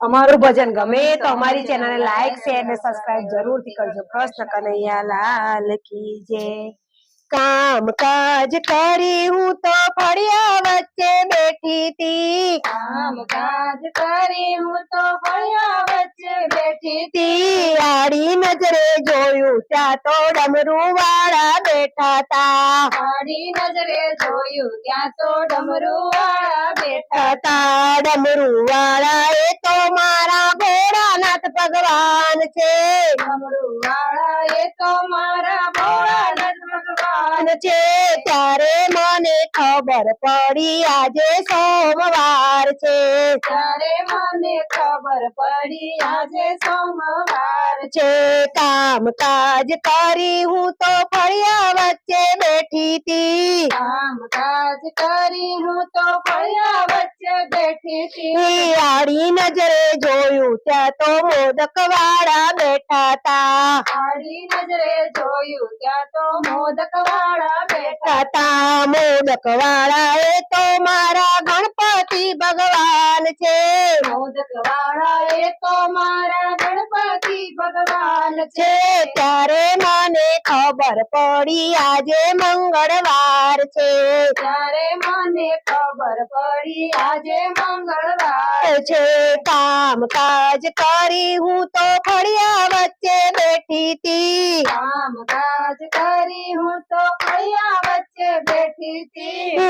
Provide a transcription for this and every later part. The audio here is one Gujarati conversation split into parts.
અમારું ભજન ગમે તો અમારી ચેનલને લાઈક શેર ને સબસ્ક્રાઇબ જરૂરથી કરજો. કૃષ્ણ કનૈયા લાલ કી જય. કામ કાજ કરી હું તો ફળિયા વચ્ચે બેઠી હતી કામ કાજ કરી હું તો ફળિયા વચ્ચે બેઠી હતી આડી નજરે જોયું ત્યાં તો ડમરું વાળા બેઠા તા. આડી નજરે જોયું ત્યાં તો ડમરું વાળા બેઠા તા. ડમરું વાળા એ તો મારા ભોળાનાથ ભગવાન છે. ડમરું વાળા એ તો મારા છે. ત્યારે મને ખબર પડી આજે સોમવાર. છે ત્યારે મને ખબર પડી આજે સોમવાર છે કામ કાજ કરી હું તો ફળિયા વચ્ચે બેઠી તી કામ કાજ કરી હું તો ફળિયા વચ્ચે બેઠી હતી આડી નજરે જોયું ત્યાં તો મોદક વાળા બેઠા તા આડી નજરે જોયું ત્યાં તો મોદક વાળા બેઠા તા મોદક વાળા એ તો મારા ગણપતિ ભગવાન છે. મોદક વાળા એ તો મારા ગણપતિ ભગવાન છે. ત્યારે મને ખબર પડી આજે મંગળવાર છે. ત્યારે મને ખબર પડી આજે મંગળવાર છે કામ કાજ કરી હું તો ફળિયા વચ્ચે બેઠી તી. કામ કાજ કરી હું તો ફળિયા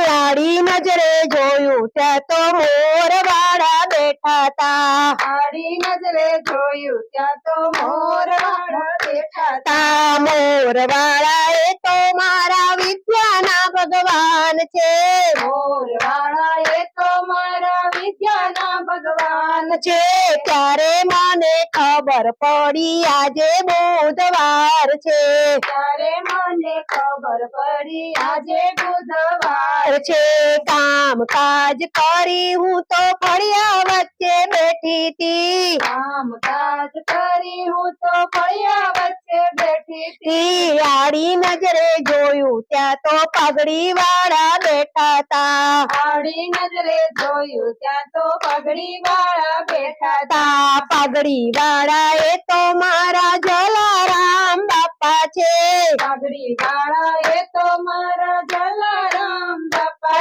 આડી નજરે જોયું ત્યાં તો મોર વાળા બેઠા તા નજરે જોયું ત્યાં તો મોર વાળા બેઠા તા મોર વાળા એ તો મારા વિદ્યાના ભગવાન છે. મોર વાળા એ તો મારા વિદ્યાના ભગવાન છે ત્યારે મને ખબર પડી? આજે બુધવાર છે. ત્યારે મને ખબર પડી? આજે બુધવાર છે કામ કાજ કરી હું તો ફળિયા વચ્ચે બેઠી હતી કામ કાજ કરી હું તો ફળિયા વચ્ચે બેઠી હતી આડી નજરે જોયું ત્યાં તો પગડી વાળા બેઠા હતા આડી નજરે જોયું ત્યાં તો પગડી વાળા બેઠા હતા પગડી વાળા એ તો મારા જલારામ બાપા છે. પગડી વાળા એ તો મારા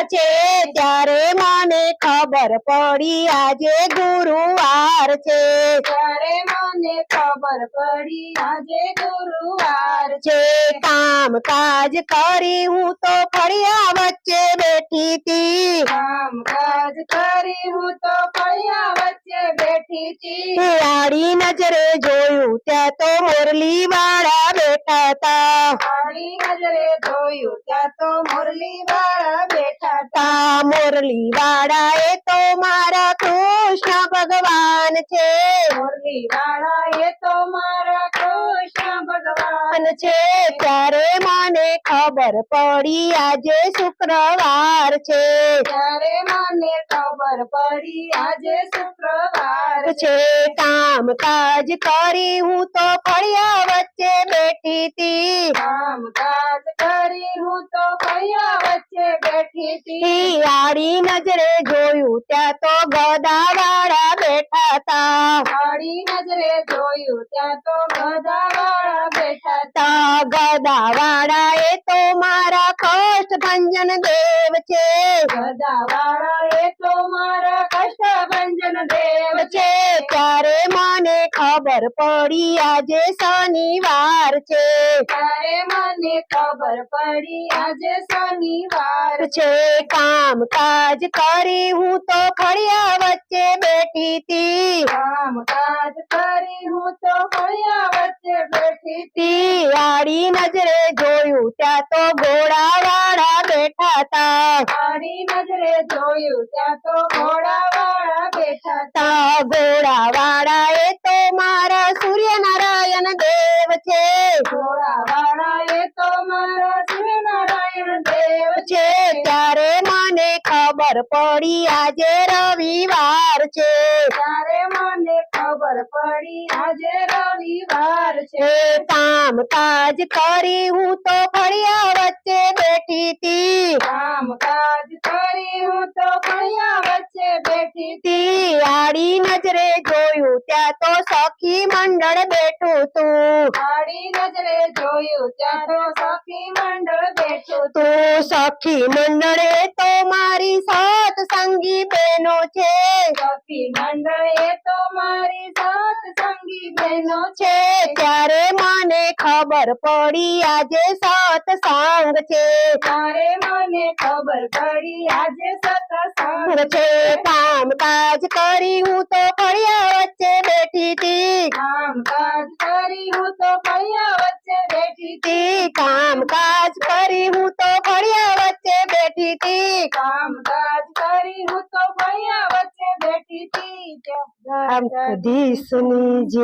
છે ત્યારે મને ખબર પડી આજે ગુરુવાર છે. ત્યારે મને ખબર પડી આજે ગુરુવાર છે. કામ કાજ કરી હું તો ફળિયા વચ્ચે બેઠી હતી કામ કાજ કરી હું તો ફળિયા વચ્ચે બેઠી હતી નજરે જોયું ત્યાં તો મુરલી વાળા બેઠા નજરે જોયું ત્યાં તો મુરલી વાળા બેઠા હતા મુરલી વાળા એ તો મારા કૃષ્ણ ભગવાન છે. મુરલી વાળા એ તો મારા કૃષ્ણ ભગવાન છે. ત્યારે મને ખબર પડી આજે શુક્રવાર છે. ત્યારે મને ખબર પડી આજે શુક્રવાર છે કામ કાજ કરી હું તો ફળિયા વચ્ચે બેઠી તી કામ કાજ કરી હું તો ફળિયા વચ્ચે બેઠી હતી આડી નજરે જોયું ત્યાં તો ગદા વાળા બેઠા હતા આડી નજરે જોયું ત્યાં તો ગધા વાળા બેઠા હતા તા ગદા વાળા એ તો મારા કષ્ટ ભંજન દેવ છે. ગદા વાળા એ તો મારા કષ્ટભંજન દેવ છે. ત્યારે મને ખબર પડી આજે શનિવાર છે. તારે મને ખબર પડી આજે શનિવાર છે. કામ કાજ કરી હું તો ફળિયા વચ્ચે બેઠી હતી કામ કાજ કરી હું તો ફળિયા વચ્ચે બેઠી હતી આડી નજરે જોયું ત્યાં તો ઘોડા વાળા બેઠા હતા આડી નજરે જોયું ત્યાં તો ઘોડા વાળા બેઠા હતા ઘોડા વાળા ખબર પડી આજે રવિવાર છે. ત્યારે મને ખબર પડી આજે રવિવાર છે. કામ કાજ કરી હું તો ફળિયા વચ્ચે બેઠી તી. કામ કાજ કરી હું તો ફળિયા વચ્ચે બેઠી હતી આડી નજરે જોયું ત્યાં તો સખી મંડળ બેઠું તું. આડી નજરે જોયું ત્યાં તો સખી મંડળ તું સખી મંડળે તો મારી સત્સંગી બહેનો છે. સખી મંડળ તો મારી સત્સંગી બહેનો છે. છે ત્યારે મને ખબર પડી આજે સત્સંગ છે. ત્યારે મને ખબર પડી આજે સત્સંગ છે. કામ કાજ કરી હું તો ફળિયા વચ્ચે બેઠી હતી. કામ કાજ કરી હું તો ફળિયા વચ્ચે બેઠી તી કામ કાજ કરી હું તો ફળિયા વચ્ચે બેઠી તી કામ કાજ કરી હું તો ફળિયા વચ્ચે બેઠી હતી આમ કદી સુની જે